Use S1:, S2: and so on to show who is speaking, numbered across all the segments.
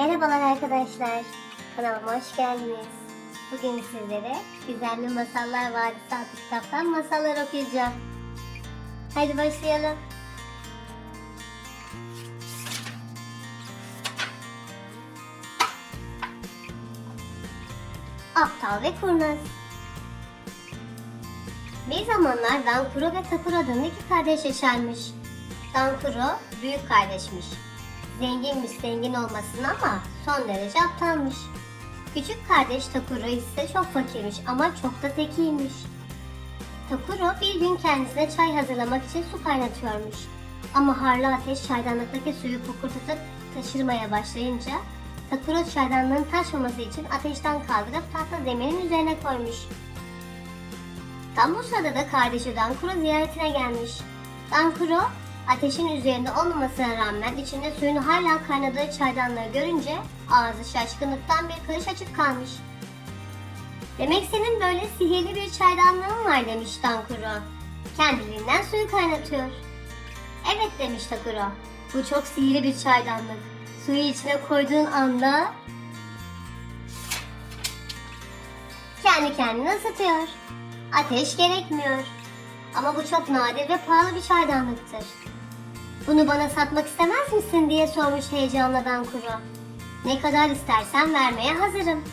S1: Merhabalar arkadaşlar. Kanalıma hoş geldiniz. Bugün sizlere Gizemli Masallar Vadisi adlı kitaptan masallar okuyacağım. Hadi başlayalım. Aptal ve Kurnaz Bir zamanlar Dankuro ve Takuro adında iki kardeş yaşarmış. Dankuro büyük kardeşmiş. Zenginmiş zengin olmasın ama son derece aptalmış. Küçük kardeş Takuro ise çok fakirmiş ama çok da zekiymiş. Takuro bir gün kendisine çay hazırlamak için su kaynatıyormuş. Ama harlı ateş çaydanlıktaki suyu fokurdatıp taşırmaya başlayınca Takuro çaydanlığın taşmaması için ateşten kaldırıp tahta zeminin üzerine koymuş. Tam bu sırada da kardeşi Dankuro ziyaretine gelmiş. Dankuro ateşin üzerinde olmamasına rağmen içinde suyun hala kaynadığı çaydanlığı görünce ağzı şaşkınlıktan bir kılıç açık kalmış. Demek senin böyle sihirli bir çaydanlığın var demiş Dankuro. Kendiliğinden suyu kaynatıyor. Evet demiş Takuro. Bu çok sihirli bir çaydanlık. Suyu içine koyduğun anda kendi kendini ısıtıyor. Ateş gerekmiyor. Ama bu çok nadir ve pahalı bir çaydanlıktır. Bunu bana satmak istemez misin diye sormuş heyecanla Dankuro. Ne kadar istersen vermeye hazırım.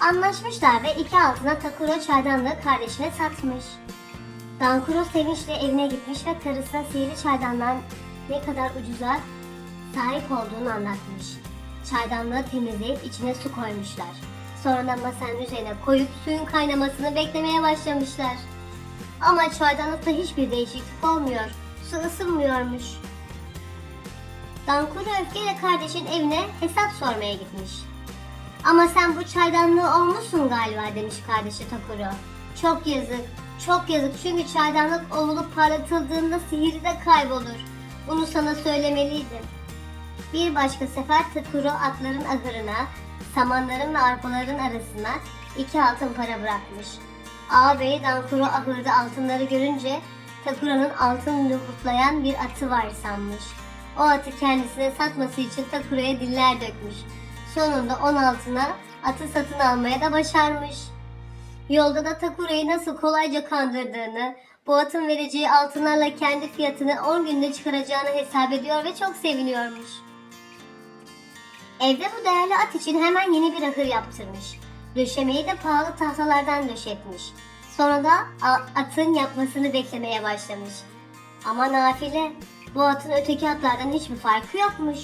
S1: Anlaşmışlar ve iki altına Takuro çaydanlığı kardeşine satmış. Dankuro sevinçle evine gitmiş ve karısına sihirli çaydandan ne kadar ucuza sahip olduğunu anlatmış. Çaydanlığı temizleyip içine su koymuşlar. Sonra da masanın üzerine koyup suyun kaynamasını beklemeye başlamışlar. Ama çaydanlıkta hiçbir değişiklik olmuyor. Su ısınmıyormuş. Dankuro öfkeyle kardeşin evine hesap sormaya gitmiş. Ama sen bu çaydanlığı olmuşsun galiba demiş kardeşi Takuro. Çok yazık, çok yazık çünkü çaydanlık ovulup parlatıldığında sihiri de kaybolur. Bunu sana söylemeliydim. Bir başka sefer Takuro atların ahırına, samanların ve arpaların arasına iki altın para bırakmış. Ağabeyi Dankuro ahırda altınları görünce Takuro'nun altın nüfutlayan bir atı var sanmış. O atı kendisine satması için Takuro'ya diller dökmüş. Sonunda on altına atı satın almaya da başarmış. Yolda da Takuro'yu nasıl kolayca kandırdığını, bu atın vereceği altınlarla kendi fiyatını 10 günde çıkaracağını hesap ediyor ve çok seviniyormuş. Evde bu değerli at için hemen yeni bir ahır yaptırmış. Döşemeyi de pahalı tahtalardan döşetmiş. Sonra da atın yapmasını beklemeye başlamış. Ama nafile, bu atın öteki atlardan hiçbir farkı yokmuş.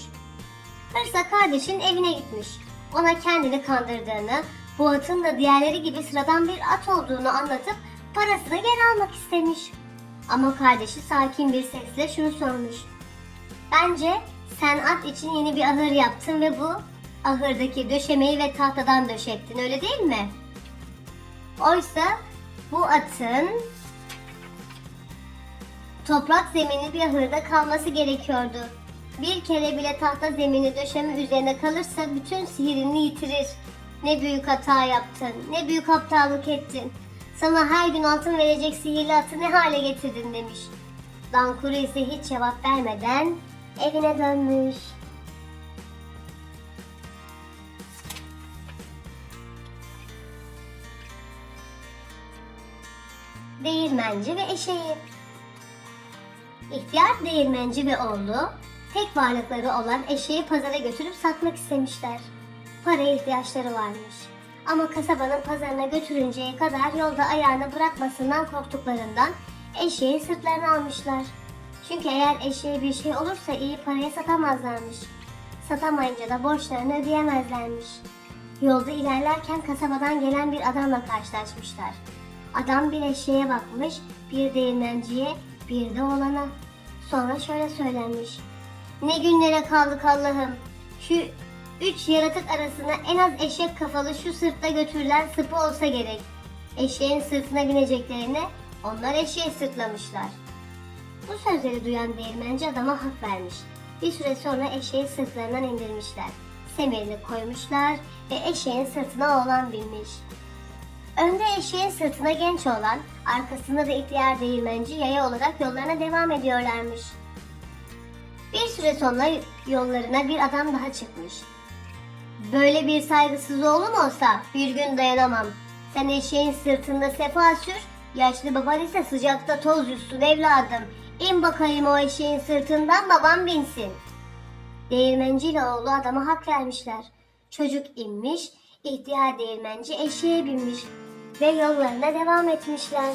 S1: Hırsa kardeşin evine gitmiş. Ona kendini kandırdığını, bu atın da diğerleri gibi sıradan bir at olduğunu anlatıp parasını geri almak istemiş. Ama kardeşi sakin bir sesle şunu sormuş. Bence sen at için yeni bir ahır yaptın ve bu ahırdaki döşemeyi ve tahtadan döşettin öyle değil mi? Oysa bu atın toprak zemini bir ahırda kalması gerekiyordu. Bir kere bile tahta zemini döşeme üzerine kalırsa bütün sihirini yitirir. Ne büyük hata yaptın, ne büyük aptallık ettin. Sana her gün altın verecek sihirli atı ne hale getirdin demiş. Dankuru ise hiç cevap vermeden evine dönmüş. Değirmenci ve eşeği. İhtiyar değirmenci ve oğlu tek varlıkları olan eşeği pazara götürüp satmak istemişler. Paraya ihtiyaçları varmış. Ama kasabanın pazarına götürünceye kadar yolda ayağını bırakmasından korktuklarından eşeği sırtlarına almışlar. Çünkü eğer eşeğe bir şey olursa iyi paraya satamazlarmış. Satamayınca da borçlarını ödeyemezlermiş. Yolda ilerlerken kasabadan gelen bir adamla karşılaşmışlar. Adam bir eşeğe bakmış, bir değirmenciye, bir de oğlana. Sonra şöyle söylenmiş. Ne günlere kaldık Allah'ım. Şu üç yaratık arasına en az eşek kafalı şu sırtta götürülen sıpı olsa gerek. Eşeğin sırtına bineceklerine onlar eşeği sırtlamışlar. Bu sözleri duyan değirmenci adama hak vermiş. Bir süre sonra eşeği sırtlarından indirmişler. Semerini koymuşlar ve eşeğin sırtına oğlan binmiş. Önde eşeğin sırtına genç olan, arkasında da ihtiyar değirmenci yaya olarak yollarına devam ediyorlarmış. Bir süre sonra yollarına bir adam daha çıkmış. Böyle bir saygısız oğlum olsa bir gün dayanamam. Sen eşeğin sırtında sefa sür, yaşlı baban ise sıcakta toz yutsun evladım. İn bakayım o eşeğin sırtından babam binsin. Değirmenci ile oğlu adama hak vermişler. Çocuk inmiş, ihtiyar değirmenci eşeğe binmiş ve yollarına devam etmişler.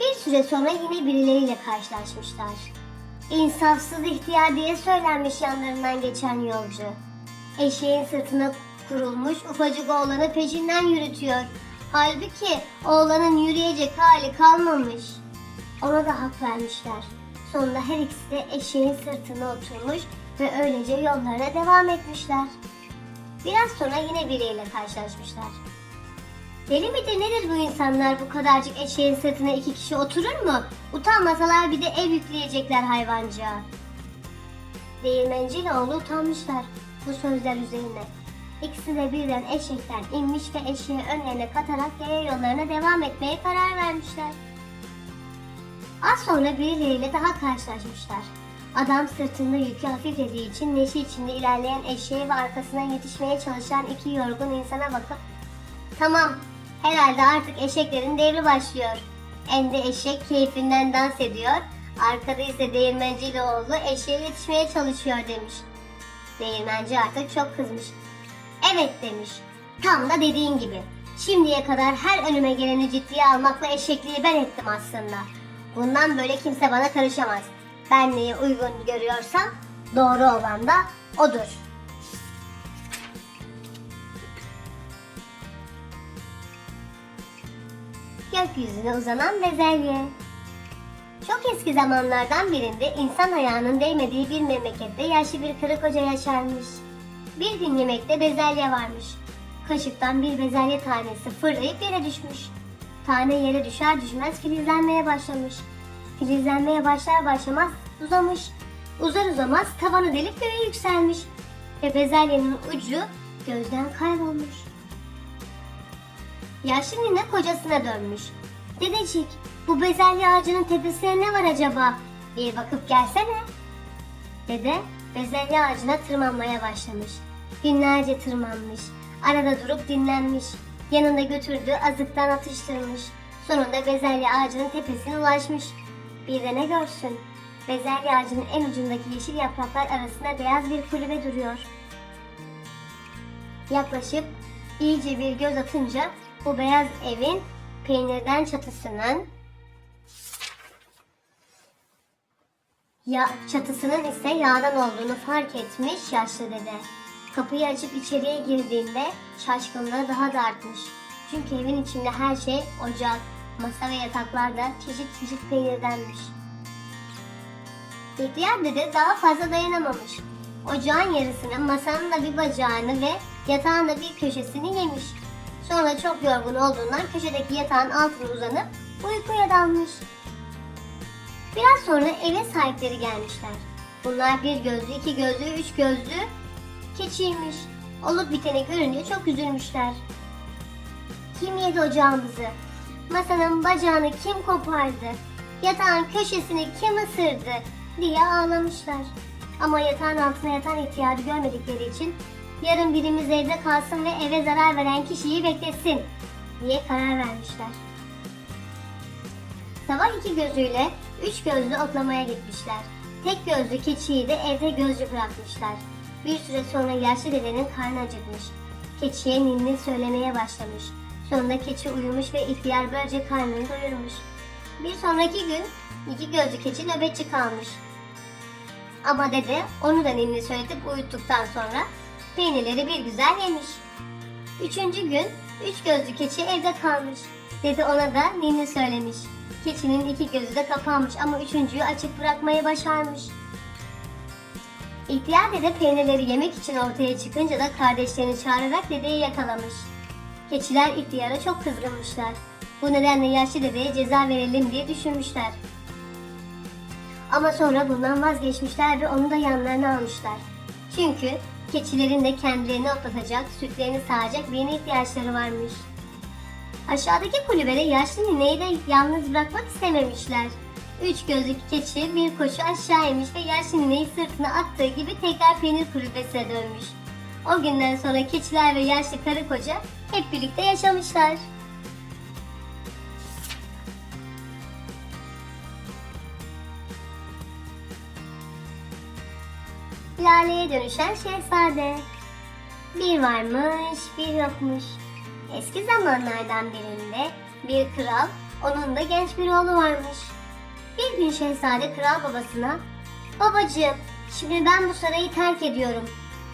S1: Bir süre sonra yine birileriyle karşılaşmışlar. İnsafsız ihtiyar diye söylenmiş yanlarından geçen yolcu. Eşeğin sırtına kurulmuş ufacık oğlanı peşinden yürütüyor. Halbuki oğlanın yürüyecek hali kalmamış. Ona da hak vermişler. Sonunda her ikisi de eşeğin sırtına oturmuş ve öylece yollarına devam etmişler. Biraz sonra yine biriyle karşılaşmışlar. Deli midir nedir bu insanlar bu kadarcık eşeğin sırtına iki kişi oturur mu? Utanmasalar bir de ev yükleyecekler hayvancığa. Değirmenci ile oğlu utanmışlar bu sözler üzerine. İkisi de birden eşekten inmiş ve eşeği önlerine katarak yaya yollarına devam etmeye karar vermişler. Az sonra birileriyle daha karşılaşmışlar. Adam sırtında yükü hafiflediği için neşe içinde ilerleyen eşeğe ve arkasından yetişmeye çalışan iki yorgun insana bakıp Tamam, herhalde artık eşeklerin devri başlıyor. Ende eşek keyfinden dans ediyor, arkada ise değirmenciyle oğlu eşeğe yetişmeye çalışıyor demiş. Değirmenci artık çok kızmış. Evet demiş, tam da dediğin gibi. Şimdiye kadar her önüme geleni ciddiye almakla eşekliği ben ettim aslında. Bundan böyle kimse bana karışamaz. Ben neyi uygun görüyorsam doğru olan da odur. Gökyüzüne uzanan bezelye. Çok eski zamanlardan birinde insan ayağının değmediği bir memlekette yaşlı bir karı koca yaşarmış. Bir gün yemekte bezelye varmış. Kaşıktan bir bezelye tanesi fırlayıp yere düşmüş. Tane yere düşer düşmez filizlenmeye başlamış. Filizlenmeye başlar başlamaz uzamış. Uzar uzamaz tavanı delip göğe yükselmiş. Ve bezelyenin ucu gözden kaybolmuş. Yaşlı nine kocasına dönmüş. Dedecik, bu bezelye ağacının tepesine ne var acaba? Bir bakıp gelsene. Dede, bezelye ağacına tırmanmaya başlamış. Günlerce tırmanmış. Arada durup dinlenmiş. Yanında götürdüğü azıktan atıştırmış. Sonunda bezelye ağacının tepesine ulaşmış. Bir de ne görsün? Bezelye ağacının en ucundaki yeşil yapraklar arasında beyaz bir kulübe duruyor. Yaklaşıp iyice bir göz atınca bu beyaz evin peynirden çatısının ya çatısının ise yağdan olduğunu fark etmiş yaşlı dede. Kapıyı açıp içeriye girdiğinde şaşkınlığı daha da artmış. Çünkü evin içinde her şey ocak, masa ve yataklar da çeşit çeşit peynirdenmiş. İhtiyar dede daha fazla dayanamamış. Ocağın yarısını, masanın da bir bacağını ve yatağın da bir köşesini yemiş. Sonra çok yorgun olduğundan köşedeki yatağın altına uzanıp uykuya dalmış. Biraz sonra eve sahipleri gelmişler. Bunlar bir gözlü, iki gözlü, üç gözlü keçiymiş. Olup biteni görünce çok üzülmüşler. Kim yedi ocağımızı? Masanın bacağını kim kopardı? Yatağın köşesini kim ısırdı? diye ağlamışlar. Ama yatağın altına yatan ihtiyacı görmedikleri için yarın birimiz evde kalsın ve eve zarar veren kişiyi beklesin diye karar vermişler. Sabah iki gözüyle üç gözlü otlamaya gitmişler. Tek gözlü keçiyi de evde gözcü bırakmışlar. Bir süre sonra yaşlı dedenin karnı acıkmış. Keçiye ninni söylemeye başlamış. Sonunda keçi uyumuş ve ihtiyar böylece karnını doyurmuş. Bir sonraki gün iki gözlü keçi nöbetçi kalmış. Ama dede onu da ninni söyletip uyuttuktan sonra peynirleri bir güzel yemiş. Üçüncü gün üç gözlü keçi evde kalmış. Dede ona da ninni söylemiş. Keçinin iki gözü de kapanmış ama üçüncüyü açık bırakmayı başarmış. İhtiyar dede peynirleri yemek için ortaya çıkınca da kardeşlerini çağırarak dedeyi yakalamış. Keçiler ihtiyara çok kızgınmışlar. Bu nedenle yaşlı dedeye ceza verelim diye düşünmüşler. Ama sonra bundan vazgeçmişler ve onu da yanlarına almışlar. Çünkü keçilerin de kendilerini otlatacak, sütlerini sağacak birine ihtiyaçları varmış. Aşağıdaki kulübede yaşlı nineyi de yalnız bırakmak istememişler. Üç gözlü keçi bir koşu aşağı inmiş ve yaşlı nineyi sırtına attığı gibi tekrar peynir kulübesine dönmüş. O günden sonra keçiler ve yaşlı karı koca hep birlikte yaşamışlar. Lale'ye dönüşen şehzade. Bir varmış, bir yokmuş. Eski zamanlardan birinde bir kral, onun da genç bir oğlu varmış. Bir gün şehzade kral babasına, Babacığım, şimdi ben bu sarayı terk ediyorum.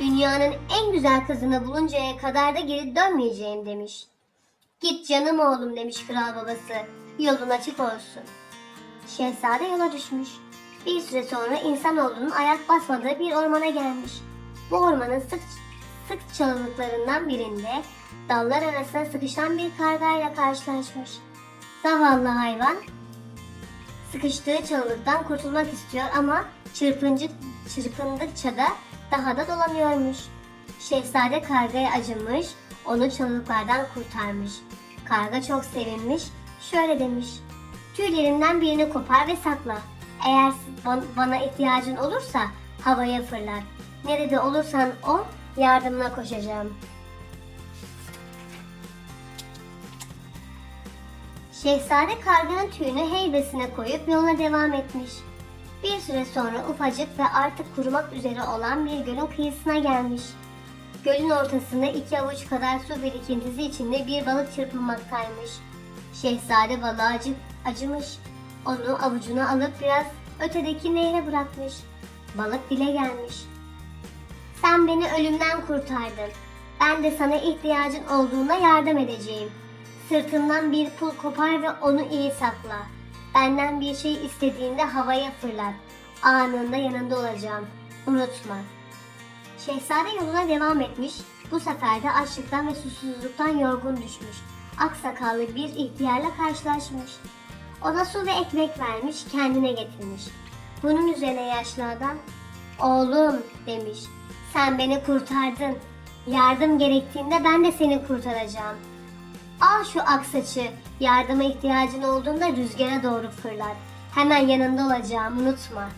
S1: Dünyanın en güzel kızını buluncaya kadar da geri dönmeyeceğim demiş. Git canım oğlum demiş kral babası. Yolun açık olsun. Şehzade yola düşmüş. Bir süre sonra insanoğlunun ayak basmadığı bir ormana gelmiş. Bu ormanın sık, sık çalılıklarından birinde dallar arasına sıkışan bir kargayla karşılaşmış. Zavallı hayvan sıkıştığı çalılıktan kurtulmak istiyor ama çırpıncı, çırpındıkça da daha da dolanıyormuş. Şehzade kargaya acımış, onu çalılıklardan kurtarmış. Karga çok sevinmiş, şöyle demiş. Tüylerinden birini kopar ve sakla. Eğer ban- bana ihtiyacın olursa havaya fırlat. Nerede olursan ol, yardımına koşacağım. Şehzade karganın tüyünü heybesine koyup yoluna devam etmiş. Bir süre sonra ufacık ve artık kurumak üzere olan bir gölün kıyısına gelmiş. Gölün ortasında iki avuç kadar su birikintisi içinde bir balık çırpınmaktaymış. Şehzade balığa acı, acımış. Onu avucuna alıp biraz ötedeki nehre bırakmış. Balık dile gelmiş. Sen beni ölümden kurtardın. Ben de sana ihtiyacın olduğunda yardım edeceğim. Sırtından bir pul kopar ve onu iyi sakla. Benden bir şey istediğinde havaya fırlat. Anında yanında olacağım. Unutma. Şehzade yoluna devam etmiş. Bu sefer de açlıktan ve susuzluktan yorgun düşmüş. Aksakallı bir ihtiyarla karşılaşmış. Ona su ve ekmek vermiş, kendine getirmiş. Bunun üzerine yaşlı adam, oğlum demiş. Sen beni kurtardın. Yardım gerektiğinde ben de seni kurtaracağım. Al şu aksaçı. Yardıma ihtiyacın olduğunda rüzgara doğru fırlat. Hemen yanında olacağım unutma.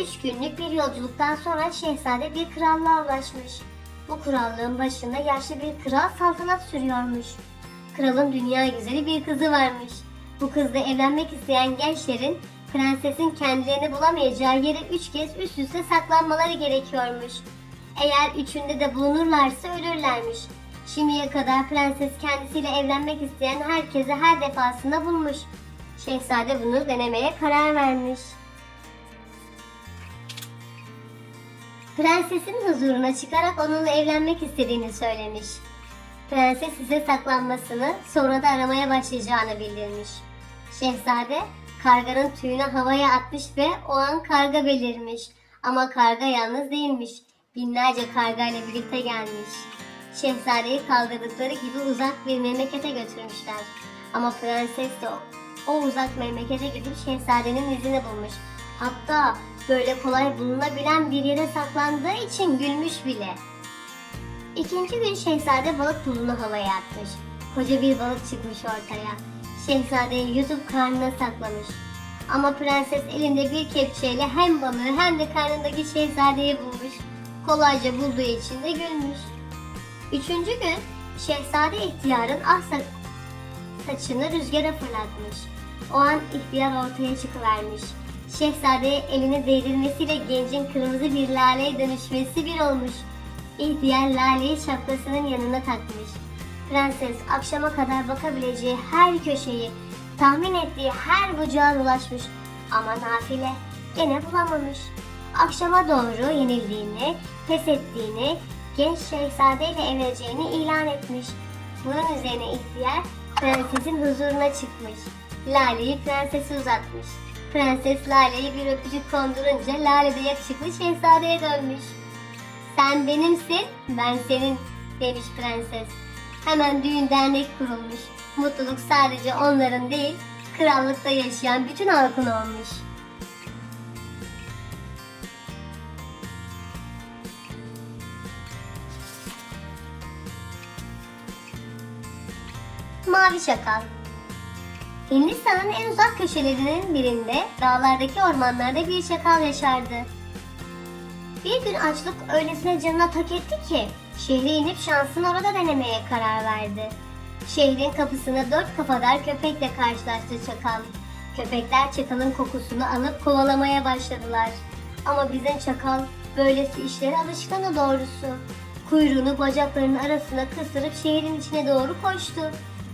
S1: Üç günlük bir yolculuktan sonra şehzade bir krallığa ulaşmış. Bu krallığın başında yaşlı bir kral saltanat sürüyormuş. Kralın dünya güzeli bir kızı varmış. Bu kızla evlenmek isteyen gençlerin prensesin kendilerini bulamayacağı yere üç kez üst üste saklanmaları gerekiyormuş. Eğer üçünde de bulunurlarsa ölürlermiş. Şimdiye kadar prenses kendisiyle evlenmek isteyen herkesi her defasında bulmuş. Şehzade bunu denemeye karar vermiş. Prensesin huzuruna çıkarak onunla evlenmek istediğini söylemiş. Prenses ise saklanmasını sonra da aramaya başlayacağını bildirmiş. Şehzade karganın tüyünü havaya atmış ve o an karga belirmiş. Ama karga yalnız değilmiş. Binlerce karga ile birlikte gelmiş. Şehzadeyi kaldırdıkları gibi uzak bir memlekete götürmüşler. Ama prenses de o, o uzak memlekete gidip şehzadenin izini bulmuş. Hatta böyle kolay bulunabilen bir yere saklandığı için gülmüş bile. İkinci gün şehzade balık pulunu havaya atmış. Koca bir balık çıkmış ortaya. Şehzadeyi yutup karnına saklamış. Ama prenses elinde bir kepçeyle hem balığı hem de karnındaki şehzadeyi bulmuş. Kolayca bulduğu için de gülmüş. Üçüncü gün şehzade ihtiyarın ah sa- saçını rüzgara fırlatmış. O an ihtiyar ortaya çıkıvermiş. Şehzadeye elini değdirmesiyle gencin kırmızı bir laleye dönüşmesi bir olmuş. İhtiyar laleyi şapkasının yanına takmış. Prenses akşama kadar bakabileceği her köşeyi, tahmin ettiği her bucağa dolaşmış. Ama nafile gene bulamamış. Akşama doğru yenildiğini, pes ettiğini, genç şehzadeyle evleneceğini ilan etmiş. Bunun üzerine ihtiyar prensesin huzuruna çıkmış. Lale'yi prensese uzatmış. Prenses Lale'yi bir öpücük kondurunca Lale de yakışıklı şehzadeye dönmüş. Sen benimsin, ben senin demiş prenses. Hemen düğün dernek kurulmuş. Mutluluk sadece onların değil, krallıkta yaşayan bütün halkın olmuş. Mavi Şakal Hindistan'ın en uzak köşelerinin birinde dağlardaki ormanlarda bir çakal yaşardı. Bir gün açlık öylesine canına tak etti ki şehre inip şansını orada denemeye karar verdi. Şehrin kapısına dört kafadar köpekle karşılaştı çakal. Köpekler çakalın kokusunu alıp kovalamaya başladılar. Ama bizim çakal böylesi işlere alışkanı doğrusu. Kuyruğunu bacaklarının arasına kısırıp şehrin içine doğru koştu.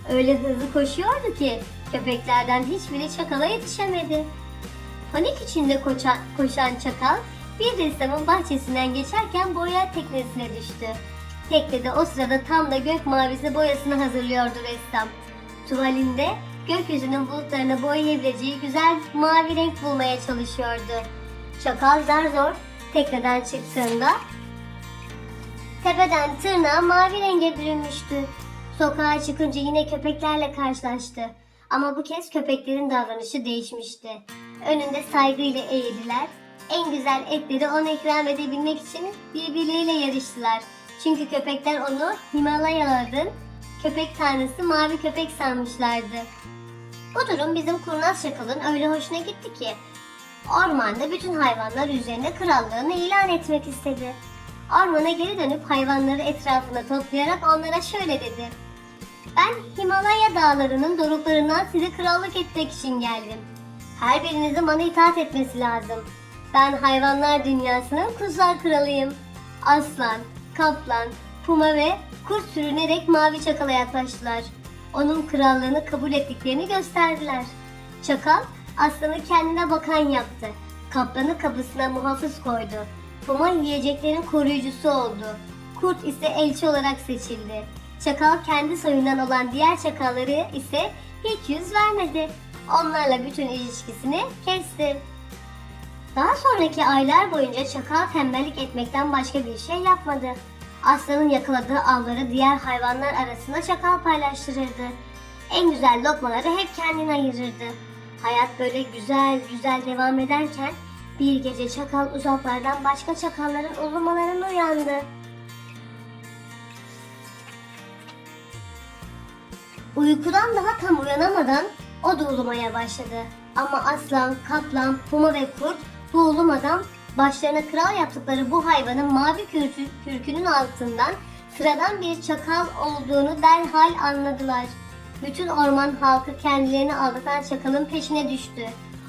S1: Öyle hızlı koşuyordu ki köpeklerden hiçbiri çakala yetişemedi. Panik içinde koşan, koşan çakal bir ressamın bahçesinden geçerken boya teknesine düştü. Teknede o sırada tam da gök mavisi boyasını hazırlıyordu ressam. Tuvalinde gökyüzünün bulutlarına boyayabileceği güzel mavi renk bulmaya çalışıyordu. Çakal zar zor tekneden çıktığında tepeden tırnağa mavi renge bürünmüştü. Sokağa çıkınca yine köpeklerle karşılaştı. Ama bu kez köpeklerin davranışı değişmişti. Önünde saygıyla eğildiler. En güzel etleri ona ikram edebilmek için birbirleriyle yarıştılar. Çünkü köpekler onu Himalayaların köpek tanrısı mavi köpek sanmışlardı. Bu durum bizim kurnaz şakalın öyle hoşuna gitti ki ormanda bütün hayvanlar üzerinde krallığını ilan etmek istedi. Ormana geri dönüp hayvanları etrafına toplayarak onlara şöyle dedi. Ben Himalaya dağlarının doruklarından size krallık etmek için geldim. Her birinizin bana itaat etmesi lazım. Ben hayvanlar dünyasının kuzular kralıyım. Aslan, kaplan, puma ve kurt sürünerek mavi çakala yaklaştılar. Onun krallığını kabul ettiklerini gösterdiler. Çakal aslanı kendine bakan yaptı. Kaplanı kapısına muhafız koydu. Puma yiyeceklerin koruyucusu oldu. Kurt ise elçi olarak seçildi. Çakal kendi soyundan olan diğer çakalları ise hiç yüz vermedi. Onlarla bütün ilişkisini kesti. Daha sonraki aylar boyunca çakal tembellik etmekten başka bir şey yapmadı. Aslanın yakaladığı avları diğer hayvanlar arasında çakal paylaştırırdı. En güzel lokmaları hep kendine ayırırdı. Hayat böyle güzel güzel devam ederken bir gece çakal uzaklardan başka çakalların ulumalarını uyandı. Uykudan daha tam uyanamadan o da ulumaya başladı. Ama aslan, kaplan, puma ve kurt bu ulumadan başlarına kral yaptıkları bu hayvanın mavi kürkü, kürkünün altından sıradan bir çakal olduğunu derhal anladılar. Bütün orman halkı kendilerini aldatan çakalın peşine düştü.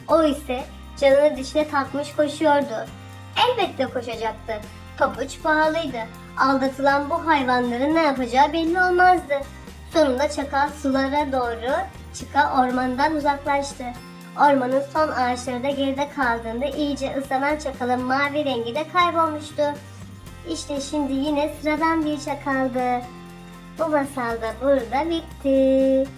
S1: O ise canını dişine takmış koşuyordu. Elbette koşacaktı. Pabuç pahalıydı. Aldatılan bu hayvanların ne yapacağı belli olmazdı. Sonunda çakal sulara doğru çıka ormandan uzaklaştı. Ormanın son ağaçları da geride kaldığında iyice ıslanan çakalın mavi rengi de kaybolmuştu. İşte şimdi yine sıradan bir çakaldı. Bu masal da burada bitti.